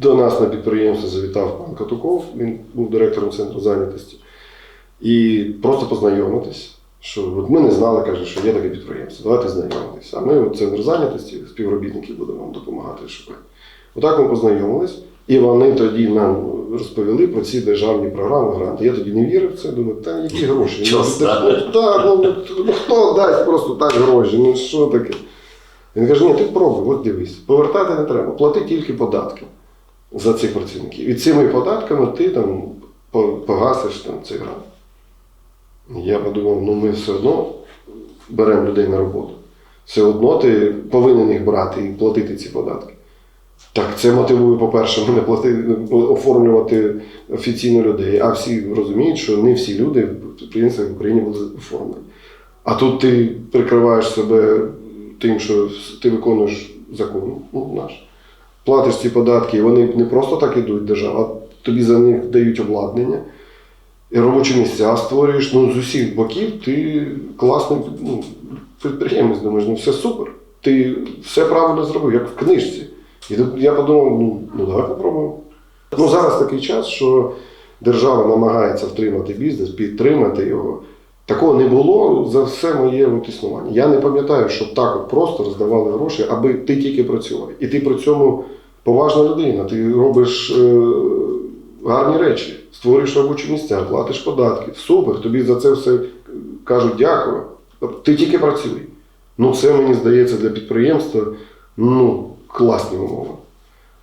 до нас на підприємство завітав пан Катуков, він був директором центру зайнятості. І просто познайомитись. Що от ми не знали, каже, що є таке підприємство, давайте знайомитись. А ми, от центр зайнятості, співробітники будемо вам допомагати шукати. Отак ми познайомились, і вони тоді нам розповіли про ці державні програми, гранти. Я тоді не вірив в це, думаю, та які гроші? Чого Ну, так, ну, ну, ну, хто дасть просто так гроші? Ну що таке? Він каже, ні, ти пробуй, от дивись, повертати не треба, плати тільки податки за цих працівників. І цими податками ти там погасиш там цей грант. Я подумав, ну ми все одно беремо людей на роботу. Все одно ти повинен їх брати і платити ці податки. Так, це мотивує, по-перше, мене платити, оформлювати офіційно людей. А всі розуміють, що не всі люди в підприємствах в Україні були оформлені. А тут ти прикриваєш себе тим, що ти виконуєш закон ну, наш. Платиш ці податки, і вони не просто так ідуть в державу, а тобі за них дають обладнання. І робочі місця створюєш. Ну, з усіх боків ти класний ну, підприємець, думаєш, ну все супер. Ти все правильно зробив, як в книжці. І я подумав, ну, ну давай попробуємо. Ну, зараз такий час, що держава намагається втримати бізнес, підтримати його. Такого не було за все моє от існування. Я не пам'ятаю, щоб так от просто роздавали гроші, аби ти тільки працював. І ти при цьому поважна людина, ти робиш е, гарні речі, створюєш робочі місця, платиш податки. Супер, тобі за це все кажуть дякую. Ти тільки працюй. Ну, це мені здається для підприємства ну, класні умови.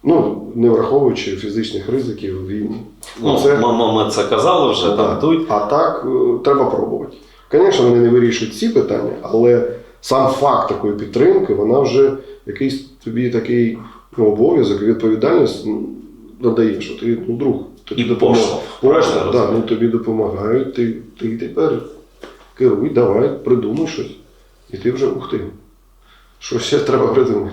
Ну, не враховуючи фізичних ризиків війни. Ну, Це- ми, ми, ми це казали вже, Да. там тут. А так е, треба пробувати. Звісно, вони не вирішують ці питання, але сам факт такої підтримки, вона вже якийсь тобі такий ну, і відповідальність надаєш, надає, що ти ну, друг. Тобі І допомагає. поштовх, да, ну, тобі допомагають, ти, ти тепер керуй, давай, придумай щось. І ти вже ух ти. Що ще треба придумати?